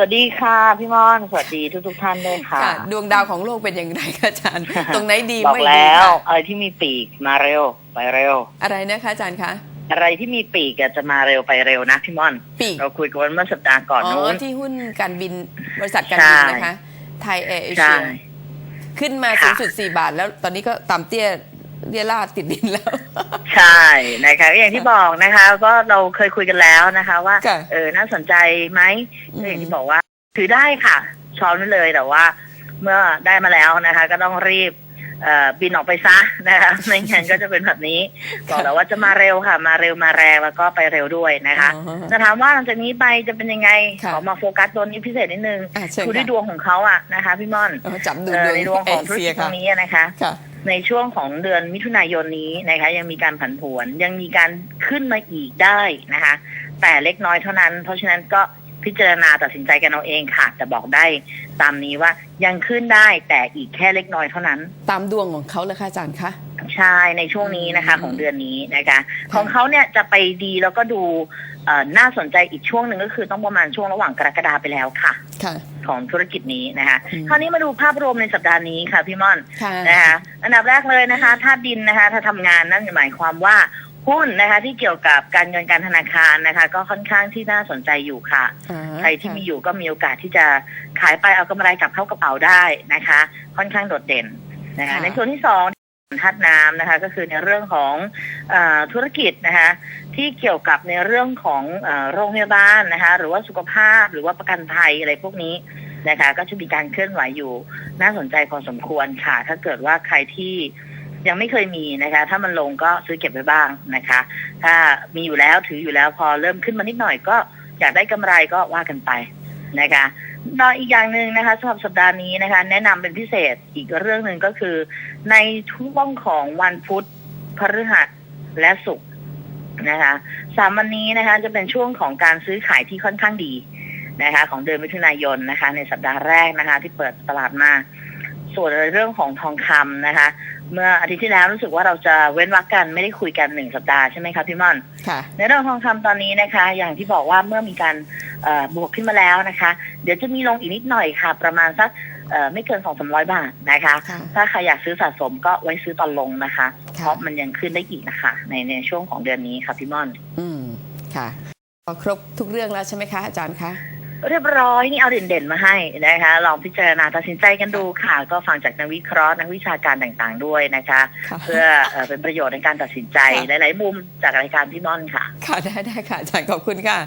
วัสดีค่ะพี่ม่อนสวัสดีทุกทุกๆท่านด้วยค่ะค่ะ ดวงดาวของโลกเป็นอย่างไรคะอาจารย์ ตรงไหนดีบอกไม่ดีแล้วค่ะอะไรที่มีปีกมาเร็วไปเร็ว อะไรนะคะอาจารย์คะอะไรที่มีปีกอะจะมาเร็วไปเร็วนะพี่ม่อนปีกเราคุยกันเมื่อสัปดาห์ก่อนอ๋นู้อนที่หุ้นการบินบริษัทการใช่บินนะคะ ไทยแอร์เอใช่เชียขึ้นมาค่ะ0.4บาท แล้วตอนนี้ก็ต่ำเตี้ย เรียราดติดดินแล้ว ใช่นะคะก็อย่างที่บอกนะคะก็เราเคยคุยกันแล้วนะคะ ว่า ค่ะเออน่าสนใจไหมอืมก็อย่างที่บอกว่า ถือได้ค่ะ ช้อนไว้เลยแต่ว่า เมื่อได้มาแล้วนะคะ ก็ต้องรีบเอ่อบินออกไปซะนะคะไม่งั้นก็จะเป็นแบบนี้บอกแล้วว่าจะมาเร็วค่ะ มาเร็วมาแรงแล้วก็ไปเร็วด้วยนะคะอ๋อ จะถามว่าหลังจากนี้ไปจะเป็นยังไงค่ะ ขอมาโฟกัสตัวนี้พิเศษนิดนึงอะเชิญดูด้วยค่ะดวงของเขาอะนะคะ พี่ม่อนเอาจับดูเอ่ดอวงในดวงของเอธุรเชีกิยจตรค่ะ งนี้นะคะ ค่ะ ในช่วงของเดือนมิถุนายนนี้นะคะ ยังมีการผันผวนยังมีการขึ้นมาอีกได้นะคะ แต่เล็กน้อยเท่านั้น เพราะฉะนั้นก็พิจารณาตัดสินใจกันเอาเองค่ะ แต่บอกได้ตามนี้ว่ายังขึ้นได้แต่อีกแค่เล็กน้อยเท่านั้น ตามดวงของเขาเลยค่ะอาจารย์คะ ใช่ในช่วงนี้นะคะอืมของเดือนนี้นะคะ ของเขาเนี่ยจะไปดีแล้วก็ดูเอ่อน่าสนใจอีกช่วงหนึ่งก็คือต้องประมาณช่วงระหว่างกรกฎาไปแล้วค่ะค่ะของธุรกิจนี้นะคะอืมคราวนี้มาดูภาพรวมในสัปดาห์นี้ค่ะพี่ม่อนค่ะนะคะอันดับแรกเลยนะคะธาตุดินนะคะ ถ้าทำงานนั่นหมายความว่าหุ้นนะคะ ที่เกี่ยวกับการเงินการธนาคารนะคะ ก็ค่อนข้างที่น่าสนใจอยู่ค่ะอ่าใครที่มีอยู่ก็มีโอกาสที่จะขายไปเอากำไรกลับเข้ากระเป๋าได้นะคะ ค่อนข้างโดดเด่นนะคะในส่วนที่สอง ธาตุน้ำนะคะก็คือในเรื่องของอธุรกิจนะคะที่เกี่ยวกับในเรื่องของอโรงพยาบาลนะคะหรือว่าสุขภาพหรือว่าประกันภัยอะไรพวกนี้นะคะก็จะมีการเคลื่อนไหวอยู่น่าสนใจพอสมควรค่ะ ถ้าเกิดว่าใครที่ยังไม่เคยมีนะคะ ถ้ามันลงก็ซื้อเก็บไว้บ้างนะคะ ถ้ามีอยู่แล้วถืออยู่แล้วพอเริ่มขึ้นมานิดหน่อยก็อยากได้กำไรก็ว่ากันไปนะคะ นอกอีกอย่างหนึ่งนะคะสำหรับสัปดาห์นี้นะคะ แนะนำเป็นพิเศษอีกเรื่องหนึ่งก็คือ ในช่วงของวันพุธพฤหัสและศุกร์นะคะสามวันนี้นะคะ จะเป็นช่วงของการซื้อขายที่ค่อนข้างดีนะคะ ของเดือนมิถุนายนนะคะ ในสัปดาห์แรกนะคะ ที่เปิดตลาดมา ส่วนในเรื่องของทองคำนะคะ เมื่ออาทิตย์ที่แล้วรู้สึกว่าเราจะเว้นวรรคกันไม่ได้คุยกันหนึ่งสัปดาห์ใช่ไหมคะพี่ม่อนค่ะในเรื่องทองคำตอนนี้นะคะ อย่างที่บอกว่าเมื่อมีการเอ่อ บวกขึ้นมาแล้วนะคะ เดี๋ยวจะมีลงอีกนิดหน่อยค่ะ ประมาณสักเอ่อไม่เกินสองสามร้อยบาทนะคะค่ะถ้าใครอยากซื้อสะสมก็ไว้ซื้อตอนลงนะคะค่ะเพราะมันยังขึ้นได้อีกนะคะ ในในช่วงของเดือนนี้ค่ะพี่ม่อน อืมค่ะก็ครบทุกเรื่องแล้วใช่ไหมคะอาจารย์คะเรียบร้อยนี่เอาเด่นๆมาให้นะคะ ลองพิจารณาตัดสินใจกันดูค่ะ ก็ฟังจากนักวิเคราะห์นักวิชาการต่างๆด้วยนะคะค่ะเพื่อเอ่อเป็นประโยชน์ในการตัดสินใจค่ะหลายๆมุมจากรายการพี่ม่อนค่ะ ค่ะได้ได้ค่ะอาจารย์ขอบคุณค่ะ